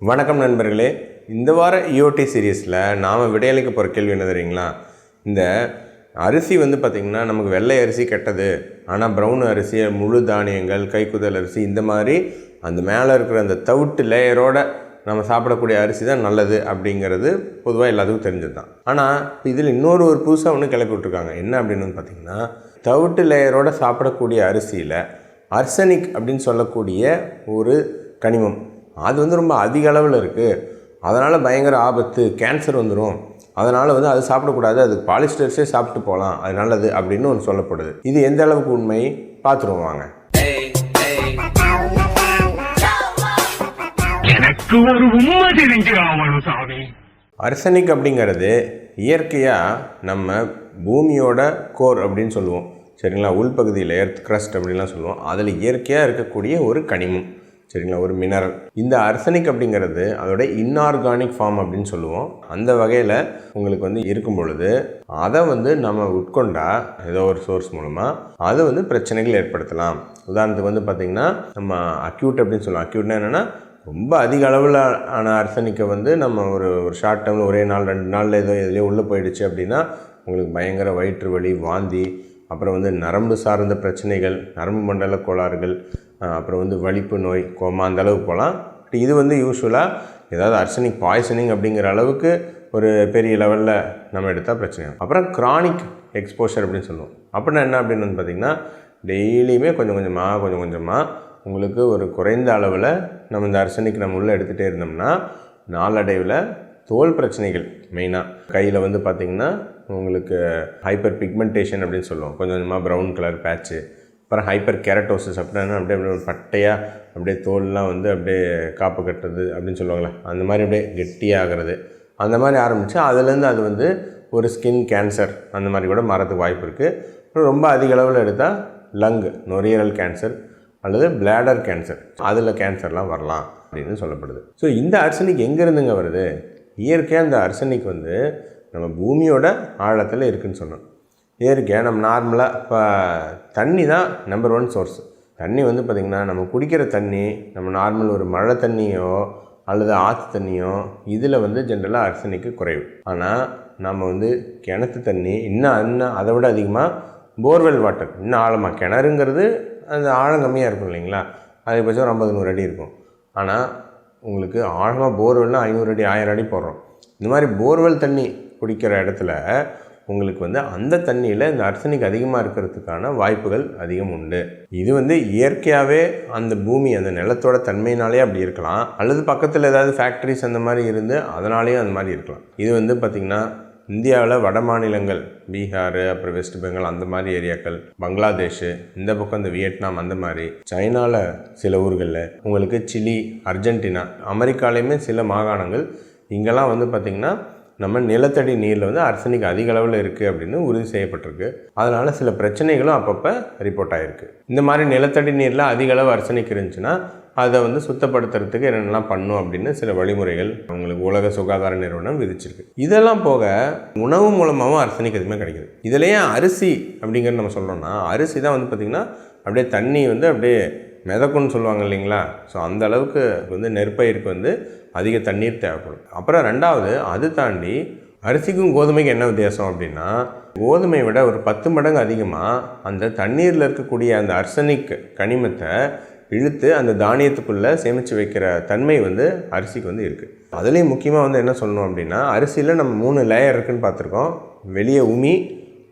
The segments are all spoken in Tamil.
வணக்கம் நண்பர்களே. இந்த வார இஓடி சீரீஸில் நாம் விடையளிக்க போகிற கேள்வி என்ன தெரியுங்களா? இந்த அரிசி வந்து பார்த்திங்கன்னா நமக்கு வெள்ளை அரிசி கெட்டது. ஆனால் ப்ரௌன் அரிசி முழு தானியங்கள் கைக்குதல் அரிசி இந்த மாதிரி அந்த மேலே இருக்கிற அந்த தவிட்டு லேயரோட நம்ம சாப்பிடக்கூடிய அரிசி தான் நல்லது அப்படிங்கிறது பொதுவாக எல்லாத்துக்கும் தெரிஞ்சது தான் ஆனால் இதில் இன்னொரு ஒரு புதுசாக ஒன்று கிளப்பி விட்ருக்காங்க என்ன அப்படின்னு பார்த்திங்கன்னா தவிட்டு லேயரோட சாப்பிடக்கூடிய அரிசியில் அர்சனிக் அப்படின்னு சொல்லக்கூடிய ஒரு கனிமம் அது வந்து ரொம்ப அதிக அளவில் இருக்குது அதனால் பயங்கர ஆபத்து கேன்சர் வந்துடும் அதனால் வந்து அது சாப்பிடக்கூடாது அது பாலிஸ்டர்ஸே சாப்பிட்டு போகலாம் அது நல்லது அப்படின்னு ஒன்று சொல்லப்படுது. இது எந்த அளவுக்கு உண்மை? பார்த்துருவோம் வாங்க. அர்சனிக் அப்படிங்கிறது இயற்கையாக நம்ம பூமியோட கோர் அப்படின்னு சொல்லுவோம். சரிங்களா? உள்பகுதியில் எர்த் crust அப்படின்லாம் சொல்லுவோம். அதில் இயற்கையாக இருக்கக்கூடிய ஒரு கனிமம். சரிங்களா? ஒரு மினரல் இந்த அர்சனிக் அப்படிங்கிறது அதோட இன்ஆர்கானிக் ஃபார்ம் அப்படின்னு சொல்லுவோம். அந்த வகையில் உங்களுக்கு வந்து இருக்கும் பொழுது அதை வந்து நம்ம உட்கொண்டா ஏதோ ஒரு சோர்ஸ் மூலமாக அது வந்து பிரச்சனைகள் ஏற்படுத்தலாம். உதாரணத்துக்கு வந்து பார்த்திங்கன்னா நம்ம அக்யூட் அப்படின்னு சொல்லுவோம். அக்யூட்னா என்னென்னா ரொம்ப அதிக அளவில் ஆன அர்சனிக்கை வந்து நம்ம ஒரு ஒரு ஷார்ட் டைமில் ஒரே நாள் ரெண்டு நாளில் ஏதோ எதுலேயோ உள்ளே போயிடுச்சு அப்படின்னா உங்களுக்கு பயங்கர வயிற்று வலி வாந்தி அப்புறம் வந்து நரம்பு சார்ந்த பிரச்சனைகள் நரம்பு மண்டல கோளாறுகள் அப்புறம் வந்து வலிப்பு நோய் கோமா அந்த அளவுக்கு போகலாம் பட் இது வந்து யூஸ்வலாக ஏதாவது அர்சனிக் பாய்சனிங் அப்படிங்கிற அளவுக்கு ஒரு பெரிய லெவலில் நம்ம எடுத்தால் பிரச்சனை ஆகும். அப்புறம் க்ரானிக் எக்ஸ்போஷர் அப்படின்னு சொல்லுவோம் அப்படின்னா என்ன அப்படின்னு வந்து பார்த்திங்கன்னா டெய்லியுமே கொஞ்சம் கொஞ்சமாக கொஞ்சம் கொஞ்சமாக உங்களுக்கு ஒரு குறைந்த அளவில் நம்ம இந்த அர்சனிக் நம்ம உள்ளே எடுத்துகிட்டே இருந்தோம்னா நாளடைவில் தோல் பிரச்சனைகள் மெயினாக கையில் வந்து பார்த்திங்கன்னா உங்களுக்கு ஹைப்பர் பிக்மெண்டேஷன் அப்படின்னு சொல்லுவோம். கொஞ்சம் கொஞ்சமாக ப்ரௌன் கலர் பேட்ச்சு அப்புறம் ஹைப்பர் கேரட்டோசிஸ் அப்படின்னா அப்படியே அப்படியே ஒரு பட்டையாக அப்படியே தோல்லாம் வந்து அப்படியே காப்பு கட்டுறது அப்படின்னு சொல்லுவாங்களே அந்த மாதிரி அப்படியே கெட்டியாகிறது. அந்த மாதிரி ஆரம்பித்து அதுலேருந்து அது வந்து ஒரு ஸ்கின் கேன்சர் அந்த மாதிரி கூட மாறதுக்கு வாய்ப்பு இருக்குது அப்புறம் ரொம்ப அதிக அளவில் எடுத்தால் லங் நுரையீரல் கேன்சர் அல்லது பிளாடர் கேன்சர் அதில் கேன்சர்லாம் வரலாம் அப்படின்னு சொல்லப்படுது. ஸோ இந்த அர்சனிக் எங்கேருந்துங்க வருது? இயற்கையாக இந்த அர்சனிக் வந்து நம்ம பூமியோட ஆழத்தில் இருக்குதுன்னு சொன்னோம். இயற்கையாக நம்ம நார்மலாக இப்போ தண்ணி தான் நம்பர் ஒன் சோர்ஸ் தண்ணி வந்து பார்த்திங்கன்னா நம்ம குடிக்கிற தண்ணி நம்ம நார்மல் ஒரு மழை தண்ணியோ அல்லது ஆற்று தண்ணியோ இதில் வந்து ஜென்ரலாக அர்சனிக்கு குறைவு. ஆனால் நம்ம வந்து கிணத்து தண்ணி இன்னும் இன்னும் அதை விட அதிகமாக போர்வெல் வாட்டர் இன்னும் ஆழமாக கிணறுங்கிறது அந்த ஆழம் கம்மியாக இருக்கும் இல்லைங்களா? அதிகபட்சம் ஒரு ஐம்பது நூறு அடி இருக்கும். ஆனால் உங்களுக்கு ஆழமாக போர்வெல்னால் ஐநூறு அடி ஆயிரம் அடி போடுறோம். இந்த மாதிரி போர்வெல் தண்ணி குடிக்கிற இடத்துல உங்களுக்கு வந்து அந்த தண்ணியில் இந்த அர்சனிக் அதிகமாக இருக்கிறதுக்கான வாய்ப்புகள் அதிகம் உண்டு. இது வந்து இயற்கையாகவே அந்த பூமி அந்த நிலத்தோட தன்மையினாலே அப்படி இருக்கலாம். அல்லது பக்கத்தில் ஏதாவது ஃபேக்ட்ரிஸ் அந்த மாதிரி இருந்து அதனாலேயும் அந்த மாதிரி இருக்கலாம். இது வந்து பார்த்திங்கன்னா இந்தியாவில் வட மாநிலங்கள் பீகார் அப்புறம் வெஸ்ட் பெங்கால் அந்த மாதிரி ஏரியாக்கள் பங்களாதேஷ் இந்த பக்கம் இந்த வியட்நாம் அந்த மாதிரி சைனாவில் சில ஊர்களில் உங்களுக்கு சிலி அர்ஜென்டினா அமெரிக்காலேயுமே சில மாகாணங்கள் இங்கெல்லாம் வந்து பார்த்திங்கன்னா நம்ம நிலத்தடி நீரில் வந்து அர்சனிக் அதிக அளவில் இருக்குது அப்படின்னு உறுதி செய்யப்பட்டிருக்கு. அதனால் சில பிரச்சனைகளும் அப்பப்போ ரிப்போர்ட் ஆகிருக்கு இந்த மாதிரி நிலத்தடி நீரில் அதிக அளவு அர்சனிக் இருந்துச்சுன்னா அதை வந்து சுத்தப்படுத்துறதுக்கு என்னென்னலாம் பண்ணும் அப்படின்னு சில வழிமுறைகள் அவங்களுக்கு உலக சுகாதார நிறுவனம் விதிச்சிருக்கு. இதெல்லாம் போக உணவு மூலமாகவும் அர்சனிக் எதுவுமே கிடைக்குது. இதுலேயே அரிசி அப்படிங்கிறது நம்ம சொல்கிறோம்னா அரிசி தான் வந்து பார்த்திங்கன்னா அப்படியே தண்ணி வந்து அப்படியே மிதக்கும்னு சொல்லுவாங்க இல்லைங்களா? ஸோ அந்த அளவுக்கு வந்து நெற்பயிருக்கு வந்து அதிக தண்ணீர் தேவைப்படும். அப்புறம் ரெண்டாவது அது தாண்டி அரிசிக்கும் கோதுமைக்கும் என்ன வித்தியாசம் அப்படின்னா கோதுமையை விட ஒரு பத்து மடங்கு அதிகமாக அந்த தண்ணீரில் இருக்கக்கூடிய அந்த அர்சனிக் கனிமத்தை இழுத்து அந்த தானியத்துக்குள்ளே சேமித்து வைக்கிற தன்மை வந்து அரிசிக்கு வந்து இருக்குது அதுலேயும் முக்கியமாக வந்து என்ன சொல்லணும் அப்படின்னா அரிசியில் நம்ம மூணு லேயர் இருக்குதுன்னு பார்த்துருக்கோம். வெளியே உமி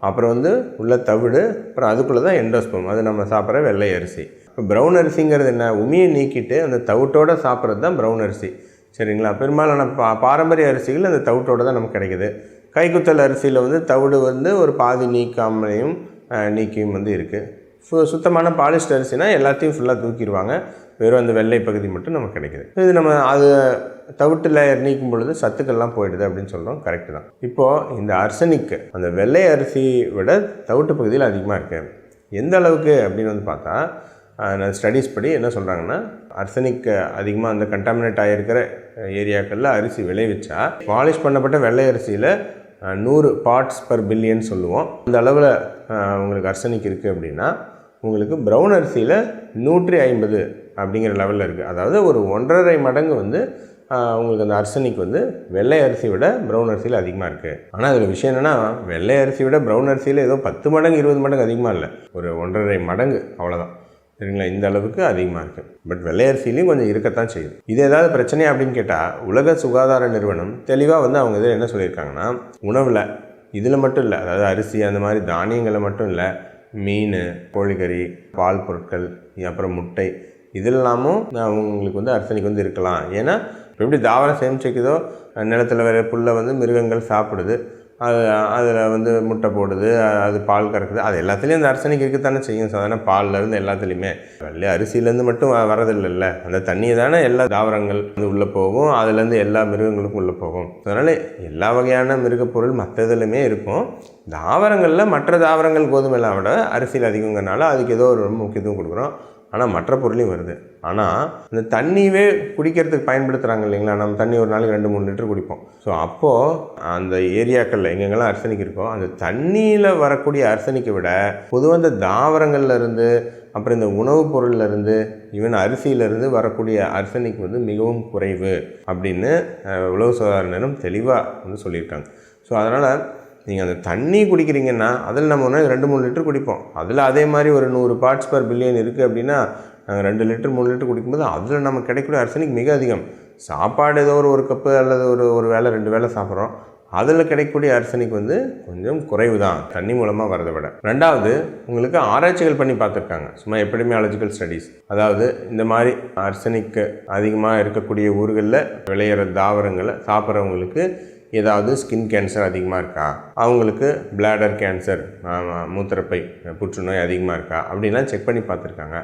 அப்புறம் வந்து உள்ள தவிடு அப்புறம் அதுக்குள்ளே தான் எண்டோஸ்பம் அது நம்ம சாப்பிட்ற வெள்ளை அரிசி. இப்போ ப்ரௌன் அரிசிங்கிறது என்ன? உமியை நீக்கிட்டு அந்த தவிட்டோடு சாப்பிட்றது தான் ப்ரௌன் அரிசி. சரிங்களா? பெரும்பாலான பா பாரம்பரிய அரிசிகள் அந்த தவிட்டோடு தான் நமக்கு கிடைக்குது. கைக்குத்தல் அரிசியில் வந்து தவிடு வந்து ஒரு பாதி நீக்காமலையும் நீக்கியும் வந்து இருக்குது சு சுத்தமான பாலிஸ்ட் அரிசினா எல்லாத்தையும் ஃபுல்லாக தூக்கிடுவாங்க. வெறும் அந்த வெள்ளை பகுதி மட்டும் நமக்கு கிடைக்குது. இது நம்ம அது தவிட்டு லேயர் நீக்கும் பொழுது சத்துக்கள்லாம் போயிடுது அப்படின்னு சொல்கிறோம் கரெக்டு தான். இப்போது இந்த அர்சனிக்கு அந்த வெள்ளை அரிசி விட தவிட்டு பகுதியில் அதிகமாக இருக்குது எந்த அளவுக்கு அப்படின்னு வந்து பார்த்தா நான் ஸ்டடீஸ் படி என்ன சொல்கிறாங்கன்னா அர்சனிக் அதிகமாக அந்த கண்டாமினேட் ஆகிருக்கிற ஏரியாக்களில் அரிசி விளைவிச்சா பாலிஷ் பண்ணப்பட்ட வெள்ளை அரிசியில் நூறு பார்ட்ஸ் பர் பில்லியன் சொல்லுவோம். அந்த அளவில் உங்களுக்கு அர்சனிக் இருக்குது அப்படின்னா உங்களுக்கு ப்ரௌன் அரிசியில் நூற்றி ஐம்பது அப்படிங்கிற லெவலில் இருக்குது அதாவது ஒரு ஒன்றரை மடங்கு வந்து உங்களுக்கு அந்த அர்சனிக் வந்து வெள்ளை அரிசி விட ப்ரௌன் அரிசியில் அதிகமாக இருக்குது ஆனால் அதில் விஷயம் என்னென்னா வெள்ளை அரிசி விட ப்ரௌன் அரிசியில் ஏதோ பத்து மடங்கு இருபது மடங்கு அதிகமாக இல்லை. ஒரு ஒன்றரை மடங்கு அவ்வளோதான் சரிங்களா? இந்த அளவுக்கு அதிகமாக இருக்குது பட் வெள்ளை அரிசிலையும் கொஞ்சம் இருக்கத்தான் செய்யுது. இது ஏதாவது பிரச்சனையா அப்படின்னு கேட்டால் உலக சுகாதார நிறுவனம் தெளிவாக வந்து அவங்க இதில் என்ன சொல்லியிருக்காங்கன்னா உணவில் இதில் மட்டும் இல்லை அதாவது அரிசி அந்த மாதிரி தானியங்களை மட்டும் இல்லை மீன் கோழிக்கறி பால் பொருட்கள் அப்புறம் முட்டை இதெல்லாமும் அவங்களுக்கு வந்து அர்சனிக் வந்து இருக்கலாம். ஏன்னா எப்படி தாவரம் சேமிச்சுக்குதோ நிலத்தில் வர புல்லை வந்து மிருகங்கள் சாப்பிடுது. அது அதில் வந்து முட்டை போடுது அது பால் கறக்குது. அது எல்லாத்துலேயும் அந்த அர்சனிக் இருக்கத்தானே செய்யும். சாதாரண பால்லேருந்து எல்லாத்துலேயுமே. வெள்ளை அரிசியிலேருந்து மட்டும் வரதில்லைல்ல அந்த தண்ணியை தானே எல்லா தாவரங்கள் வந்து உள்ளே போகும். அதுலேருந்து எல்லா மிருகங்களுக்கும் உள்ளே போகும். அதனால் எல்லா வகையான மிருகப்பொருள் மற்ற இதுலையுமே இருக்கும். தாவரங்களில் மற்ற தாவரங்கள் கோதுமையெல்லாம் விட அரிசியில் அதிகங்கிறனால அதுக்கு ஏதோ ஒரு ரொம்ப முக்கியத்துவம் கொடுக்குறோம். ஆனால் மற்ற பொருளையும் வருது. ஆனால் இந்த தண்ணியவே குடிக்கிறதுக்கு பயன்படுத்துகிறாங்க இல்லைங்களா? நம்ம தண்ணி ஒரு நாளைக்கு ரெண்டு மூணு லிட்டர் குடிப்போம். ஸோ அப்போது அந்த ஏரியாக்களில் எங்கெங்கெல்லாம் அர்சனிக் இருக்கோ அந்த தண்ணியில் வரக்கூடிய அர்சனிக்கை விட பொதுவாக இந்த தாவரங்கள்லேருந்து அப்புறம் இந்த உணவுப் பொருள்லேருந்து ஈவன் அரிசியிலேருந்து வரக்கூடிய அர்சனிக் வந்து மிகவும் குறைவு அப்படின்னு உழவு உலக சுகாதார நேரம் தெளிவாக வந்து சொல்லியிருக்காங்க. ஸோ அதனால் நீங்கள் அந்த தண்ணி குடிக்கிறீங்கன்னா அதில் நம்ம ஒன்று ரெண்டு மூணு லிட்டர் குடிப்போம். அதில் அதே மாதிரி ஒரு நூறு பார்ட்ஸ் பர் பில்லியன் இருக்குது அப்படின்னா நாங்கள் ரெண்டு லிட்டர் மூணு லிட்டர் குடிக்கும்போது அதில் நம்ம கிடைக்கக்கூடிய அர்சனிக் மிக அதிகம். சாப்பாடு ஏதோ ஒரு ஒரு கப்பு அல்லது ஒரு ஒரு வேலை ரெண்டு வேளை சாப்பிட்றோம். அதில் கிடைக்கக்கூடிய அர்சனிக் வந்து கொஞ்சம் குறைவு தான் தண்ணி மூலமாக வரதை விட. ரெண்டாவது உங்களுக்கு ஆராய்ச்சிகள் பண்ணி பார்த்துருக்காங்க. சும்மா எப்படிமியாலஜிக்கல் ஸ்டடீஸ் அதாவது இந்த மாதிரி அரசனிக்கு அதிகமாக இருக்கக்கூடிய ஊர்களில் விளையிற தாவரங்களை சாப்பிட்றவங்களுக்கு ஏதாவது ஸ்கின் கேன்சர் அதிகமாக இருக்கா? அவங்களுக்கு பிளாடர் கேன்சர் மூத்திரப்பை புற்றுநோய் அதிகமாக இருக்கா? அப்படின்லாம் செக் பண்ணி பார்த்துருக்காங்க.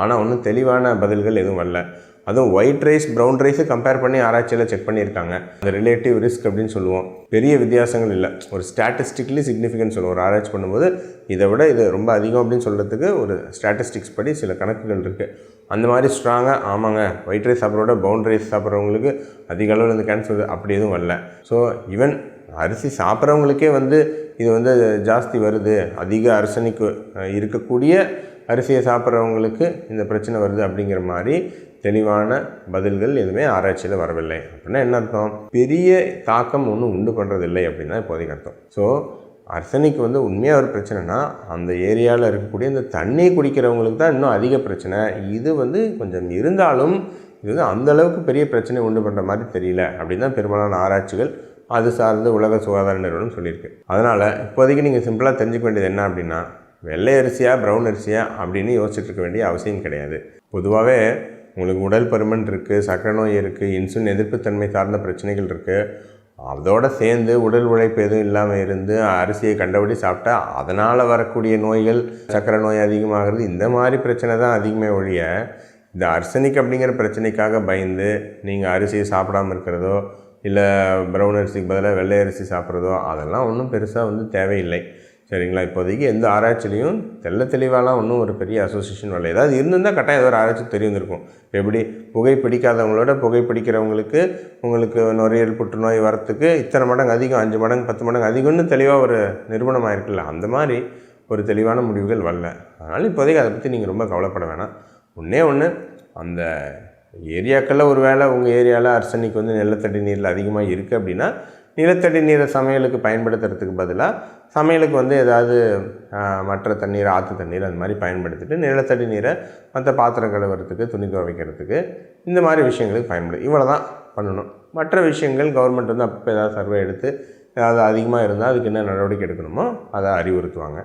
ஆனால் ஒன்றும் தெளிவான பதில்கள் எதுவும் வரல. அதுவும் ஒயிட் ரைஸ் ப்ரௌன் ரைஸை கம்பேர் பண்ணி ஆராய்ச்சியில் செக் பண்ணியிருக்காங்க. அந்த ரிலேட்டிவ் ரிஸ்க் அப்படின்னு சொல்லுவோம். பெரிய வித்தியாசங்கள் இல்லை. ஒரு ஸ்டாட்டிஸ்டிக்லி சிக்னிஃபிகன்ஸ் சொல்லுவோம். ஒரு ஆராய்ச்சி பண்ணும்போது இதை விட இது ரொம்ப அதிகம் அப்படின்னு சொல்கிறதுக்கு ஒரு ஸ்டாட்டிஸ்டிக்ஸ் படி சில கணக்குகள் இருக்குது அந்த மாதிரி ஸ்ட்ராங்காக ஆமாங்க ஒயிட் ரைஸ் சாப்பிட்றோட ப்ரௌன் ரைஸ் சாப்பிட்றவங்களுக்கு அதிக அளவில் இந்த கேன்சர் அப்படி எதுவும் வரல. ஸோ ஈவன் அரிசி சாப்பிட்றவங்களுக்கே வந்து இது வந்து ஜாஸ்தி வருது. அதிக அரசனிக்கு இருக்கக்கூடிய அரிசியை சாப்பிட்றவங்களுக்கு இந்த பிரச்சனை வருது அப்படிங்கிற மாதிரி தெளிவான பதில்கள் எதுவுமே ஆராய்ச்சியில் வரவில்லை. அப்படின்னா என்ன அர்த்தம்? பெரிய தாக்கம் ஒன்றும் உண்டு பண்ணுறதில்லை அப்படின்னு தான் இப்போதைக்கு அர்த்தம். ஸோ அர்சனிக் வந்து உண்மையாக ஒரு பிரச்சனைனா அந்த ஏரியாவில் இருக்கக்கூடிய இந்த தண்ணி குடிக்கிறவங்களுக்கு தான் இன்னும் அதிக பிரச்சனை. இது வந்து கொஞ்சம் இருந்தாலும் இது வந்து அந்த அளவுக்கு பெரிய பிரச்சனை உண்டு பண்ணுற மாதிரி தெரியல அப்படின்னு தான் பெரும்பாலான ஆராய்ச்சிகள் அது சார்ந்து உலக சுகாதார நிறுவனம் சொல்லியிருக்கு. அதனால் இப்போதைக்கு நீங்கள் சிம்பிளாக தெரிஞ்சுக்க வேண்டியது என்ன அப்படின்னா வெள்ளை அரிசியா ப்ரௌன் அரிசியா அப்படின்னு யோசிச்சுட்டு இருக்க வேண்டிய அவசியம் கிடையாது. பொதுவாகவே உங்களுக்கு உடல் பருமன் இருக்குது சக்கரை நோய் இருக்குது இன்சுலின் எதிர்ப்புத்தன்மை சார்ந்த பிரச்சனைகள் இருக்குது அதோடு சேர்ந்து உடல் உழைப்பு எதுவும் இல்லாமல் இருந்து அரிசியை கண்டபடி சாப்பிட்டா அதனால் வரக்கூடிய நோய்கள் சக்கரை நோய் அதிகமாகிறது. இந்த மாதிரி பிரச்சனை தான் அதிகமே ஒழிய இந்த அர்சனிக் அப்படிங்கிற பிரச்சனைக்காக பயந்து நீங்கள் அரிசியை சாப்பிடாம இருக்கிறதோ இல்லை ப்ரௌன் அரிசிக்கு பதிலாக வெள்ளை அரிசி சாப்பிட்றதோ அதெல்லாம் ஒன்றும் பெருசாக வந்து தேவையில்லை. சரிங்களா? இப்போதைக்கு எந்த ஆராய்ச்சிலையும் தெள்ள தெளிவாலாம் ஒன்றும் ஒரு பெரிய அசோசியேஷன் வரல. ஏதாவது இருந்திருந்தால் கட்டாயம் ஏதோ ஒரு ஆராய்ச்சி தெரிஞ்சிருக்கும் எப்படி புகை பிடிக்காதவங்களோட புகை பிடிக்கிறவங்களுக்கு உங்களுக்கு நுரையீரல் புற்றுநோய் வரத்துக்கு இத்தனை மடங்கு அதிகம் அஞ்சு மடங்கு பத்து மடங்கு அதிகம்னு தெளிவாக ஒரு நிறுவனம் ஆயிருக்குல்ல அந்த மாதிரி ஒரு தெளிவான முடிவுகள் வரல. அதனால் இப்போதைக்கு அதை பற்றி நீங்கள் ரொம்ப கவலைப்பட வேணாம். ஒன்றே ஒன்று அந்த ஏரியாக்களில் ஒரு வேளை உங்கள் ஏரியாவில் அர்சனிக் வந்து நிலத்தடி நீரில் அதிகமாக இருக்குது அப்படின்னா நிலத்தடி நீரை சமையலுக்கு பயன்படுத்துறதுக்கு பதிலாக சமையலுக்கு வந்து ஏதாவது மற்ற தண்ணீர் ஆற்று தண்ணீர் அந்த மாதிரி பயன்படுத்திட்டு நிலத்தடி நீரை மற்ற பாத்திரம் கழுவுறதுக்கு துணி துவைக்கிறதுக்கு இந்த மாதிரி விஷயங்களுக்கு பயன்படு இவ்வளோ தான் பண்ணணும். மற்ற விஷயங்கள் கவர்மெண்ட் வந்து அப்போ ஏதாவது சர்வே எடுத்து ஏதாவது அதிகமாக இருந்தால் அதுக்கு என்ன நடவடிக்கை எடுக்கணுமோ அதை அறிவுறுத்துவாங்க.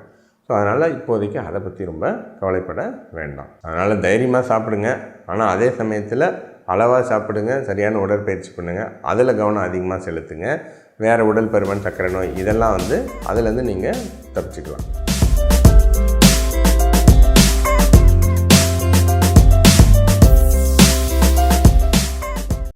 ஸோ அதனால் இப்போதைக்கு அதை பற்றி ரொம்ப கவலைப்பட வேண்டாம். அதனால் தைரியமாக சாப்பிடுங்க. ஆனால் அதே சமயத்தில் அளவாக சாப்பிடுங்க. சரியான உடற்பயிற்சி பண்ணுங்கள் அதில் கவனம் அதிகமாக செலுத்துங்க. வேறு உடல் பருமன் சர்க்கரை நோய் இதெல்லாம் வந்து அதுலேருந்து நீங்கள் தப்பிச்சுக்கலாம்.